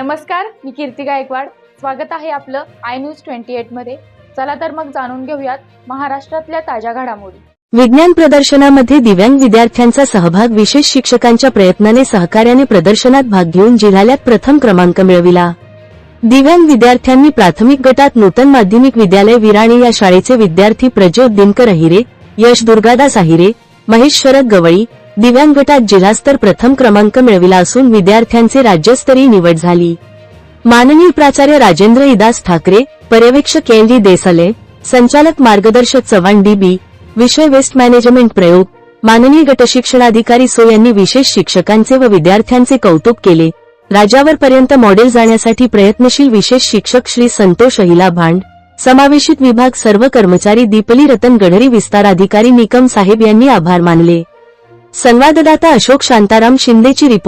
नमस्कार मी कीर्ती गायकवाड. स्वागत आहे आपलं आय न्यूज ट्वेंटी एटमध्ये. चला तर मग जाणून घेऊयात महाराष्ट्रातल्या ताज्या घडामोडी. विज्ञान प्रदर्शनामध्ये दिव्यांग विद्यार्थ्यांचा सहभाग विशेष शिक्षकांच्या प्रयत्नाने सहकार्याने प्रदर्शनात भाग घेऊन जिल्ह्यात प्रथम क्रमांक मिळविला. दिव्यांग विद्यार्थ्यांनी प्राथमिक गटात नूतन माध्यमिक विद्यालय विराणी या शाळेचे विद्यार्थी प्रज्योत दिनकर अहिरे यश दुर्गादास अहिरे महेश शरद गवळी दिव्यांग गटात जिल्हास्तर प्रथम क्रमांक मिळविला असून विद्यार्थ्यांचे राज्यस्तरीय निवड झाली. माननीय प्राचार्य राजेंद्र इदास ठाकरे पर्यवेक्षक कॅन्डी देसले संचालक मार्गदर्शक Chavan D B waste management प्रयोग माननीय गटशिक्षणाधिकारी सो यांनी विशेष शिक्षकांचे व विद्यार्थ्यांचे कौतुक केले. राजावरपर्यंत मॉडेल जाण्यासाठी प्रयत्नशील विशेष शिक्षक श्री संतोष अहिला भांड समावेशित विभाग सर्व कर्मचारी दीपली रतन गढरी विस्तार अधिकारी निकम साहेब यांनी आभार मानले. संवाददाता अशोक शांताराम शिंदेची रिपोर्ट.